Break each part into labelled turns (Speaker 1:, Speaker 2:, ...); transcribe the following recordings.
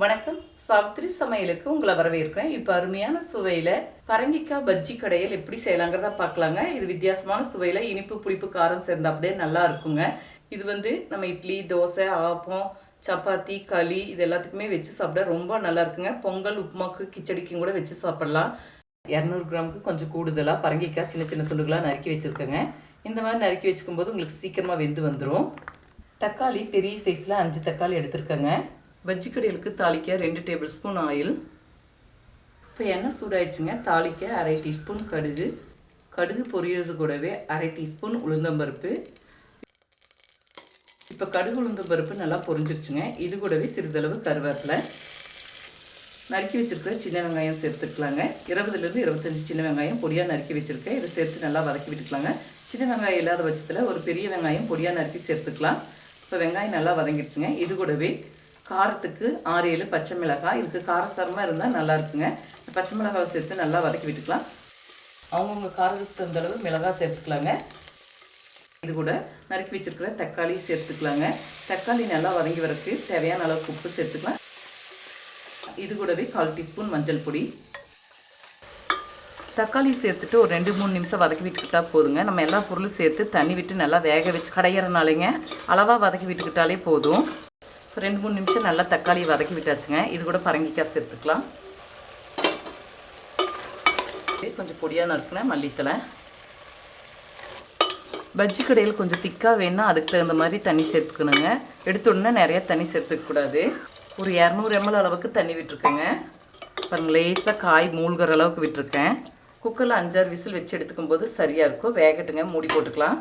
Speaker 1: வணக்கம். சாவித்திரி சமையலுக்கு உங்களை வரவேற்கிறேன். இப்போ அருமையான சுவையில் பரங்கிக்காய் பஜ்ஜி கடையில் எப்படி செய்யலாங்கிறத பார்க்கலாங்க. இது வித்தியாசமான சுவையில் இனிப்பு புளிப்பு காரம் சேர்ந்த அப்படியே நல்லா இருக்குங்க. இது வந்து நம்ம இட்லி தோசை ஆப்பம் சப்பாத்தி களி இது எல்லாத்துக்குமே வச்சு சாப்பிட ரொம்ப நல்லா இருக்குங்க. பொங்கல் உப்புமாக்கு கிச்சடிக்கும் கூட வச்சு சாப்பிடலாம். இரநூறு கிராமுக்கு கொஞ்சம் கூடுதலாக பரங்கிக்காய் சின்ன சின்ன துண்டுகளாக நறுக்கி வச்சுருக்கேங்க. இந்த மாதிரி நறுக்கி வச்சுக்கும் போது உங்களுக்கு சீக்கிரமாக வெந்து வந்துடும் தக்காளி பெரிய சைஸில் அஞ்சு தக்காளி எடுத்திருக்கேங்க. பஜ்ஜி கடைகளுக்கு தாளிக்க ரெண்டு டேபிள் ஸ்பூன் ஆயில். இப்போ எண்ணெய் சூடாயிடுச்சுங்க. தாளிக்க அரை டீஸ்பூன் கடுகு. கடுகு பொரியது கூடவே அரை டீஸ்பூன் உளுந்தம்பருப்பு. இப்போ கடுகு உளுந்தம்பருப்பு நல்லா பொரிஞ்சிருச்சுங்க. இது கூடவே சிறிதளவு கருவேப்பிலை. நறுக்கி வச்சுருக்கிற சின்ன வெங்காயம் சேர்த்துக்கலாங்க. இருபதுலேருந்து இருபத்தஞ்சி சின்ன வெங்காயம் பொடியாக நறுக்கி வச்சுருக்கேன். இதை சேர்த்து நல்லா வதக்கி விட்டுக்கலாங்க. சின்ன வெங்காயம் இல்லாத பட்சத்தில் ஒரு பெரிய வெங்காயம் பொடியாக நறுக்கி சேர்த்துக்கலாம். இப்போ வெங்காயம் நல்லா வதங்கிடுச்சுங்க. இது கூடவே காரத்துக்கு ஆறு ஏழு பச்சை மிளகாய். இதுக்கு காரசாரமாக இருந்தால் நல்லா இருக்குங்க. பச்சை மிளகாவை சேர்த்து நல்லா வதக்கி விட்டுக்கலாம். அவங்கவுங்க காரத்துக்கு தகுந்த அளவு மிளகாய் சேர்த்துக்கலாங்க. இது கூட நறுக்கி வச்சுருக்கிற தக்காளி சேர்த்துக்கலாங்க. தக்காளி நல்லா வதங்கி வரக்கு தேவையான அளவுக்கு உப்பு சேர்த்துக்கலாம். இது கூடவே கால் டீஸ்பூன் மஞ்சள் பொடி. தக்காளி சேர்த்துட்டு ஒரு ரெண்டு மூணு நிமிஷம் வதக்கி விட்டுக்கிட்டா போதுங்க. நம்ம எல்லா பொருளும் சேர்த்து தண்ணி விட்டு நல்லா வேக வச்சு கடையிறனாலேங்க அளவாக வதக்கி விட்டுக்கிட்டாலே போதும். ரெண்டு மூணு நிமிஷம் நல்லா தக்காளி வதக்கி விட்டாச்சுங்க. இது கூட பரங்கிக்காய் சேர்த்துக்கலாம். கொஞ்சம் பொடியாக நறுக்கினேன் மல்லித்தலை பஜ்ஜி கடையில் கொஞ்சம் திக்காக வேணும்னா அதுக்கு தகுந்த மாதிரி தண்ணி சேர்த்துக்கணுங்க. எடுத்த உடனே நிறைய தண்ணி சேர்த்துக்கக்கூடாது ஒரு இரநூறு எம்எல் அளவுக்கு தண்ணி விட்டுருக்கேங்க. பாருங்க லேசாக காய் மூழ்கிற அளவுக்கு விட்டுருக்கேன். குக்கரில் அஞ்சாறு விசில் வச்சு எடுத்துக்கும் போது சரியாக இருக்கும். வேகட்டுங்க மூடி போட்டுக்கலாம்.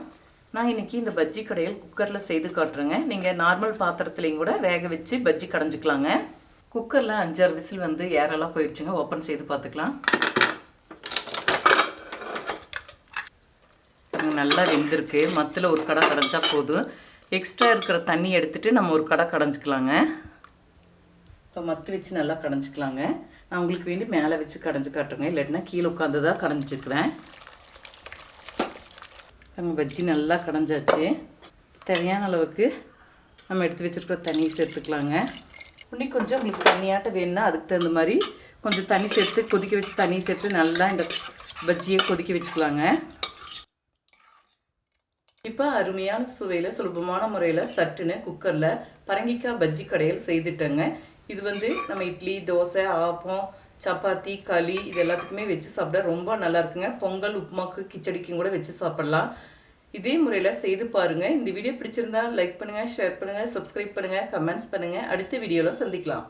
Speaker 1: நான் இன்றைக்கி இந்த பஜ்ஜி கடையில் குக்கரில் செய்து காட்டுறேங்க. நீங்கள் நார்மல் பாத்திரத்துலேயும் கூட வேக வச்சு பஜ்ஜி கடைஞ்சிக்கலாங்க. குக்கரில் அஞ்சாறு விசில் வந்து ஏரெல்லாம் போயிடுச்சுங்க. ஓப்பன் செய்து பார்த்துக்கலாம். நல்லா வெந்திருக்கு. மத்தில் ஒரு கடை கடைஞ்சா போதும். எக்ஸ்ட்ரா இருக்கிற தண்ணி எடுத்துகிட்டு நம்ம ஒரு கடை கடைஞ்சிக்கலாங்க. இப்போ மத்து வச்சு நல்லா கடைஞ்சிக்கலாங்க. நான் உங்களுக்கு வேண்டி மேலே வச்சு கடைஞ்சி காட்டுறேங்க. இல்லாட்டினா கீழே உட்காந்து தான் கடைஞ்சிருக்கிறேன். நம்ம பஜ்ஜி நல்லா கடைஞ்சாச்சு. தேவையான அளவுக்கு நம்ம எடுத்து வச்சுருக்கிற தண்ணி சேர்த்துக்கலாங்க. இன்னும் கொஞ்சம் உங்களுக்கு தண்ணியாட்ட வேணும்னா அதுக்கு தகுந்த மாதிரி கொஞ்சம் தண்ணி சேர்த்து கொதிக்க வச்சு தண்ணி சேர்த்து நல்லா இந்த பஜ்ஜியை கொதிக்க வச்சுக்கலாங்க. இப்போ அருமையான சுவையில் சுலபமான முறையில் சட்டுன்னு குக்கரில் பரங்கிக்காய் பஜ்ஜி கடையில் செய்துட்டேங்க. இது வந்து நம்ம இட்லி தோசை ஆப்பம் சப்பாத்தி களி இது எல்லாத்துக்குமே வச்சு சாப்பிட ரொம்ப நல்லா இருக்குங்க பொங்கல் உப்புமாக்கு கிச்சடிக்கும் கூட வச்சு சாப்பிட்லாம். இதே முறையில் செய்து பாருங்கள் இந்த வீடியோ பிடிச்சிருந்தா லைக் பண்ணுங்கள் ஷேர் பண்ணுங்கள் சப்ஸ்கிரைப் பண்ணுங்கள் கமெண்ட்ஸ் பண்ணுங்கள் அடுத்த வீடியோவில் சந்திக்கலாம்.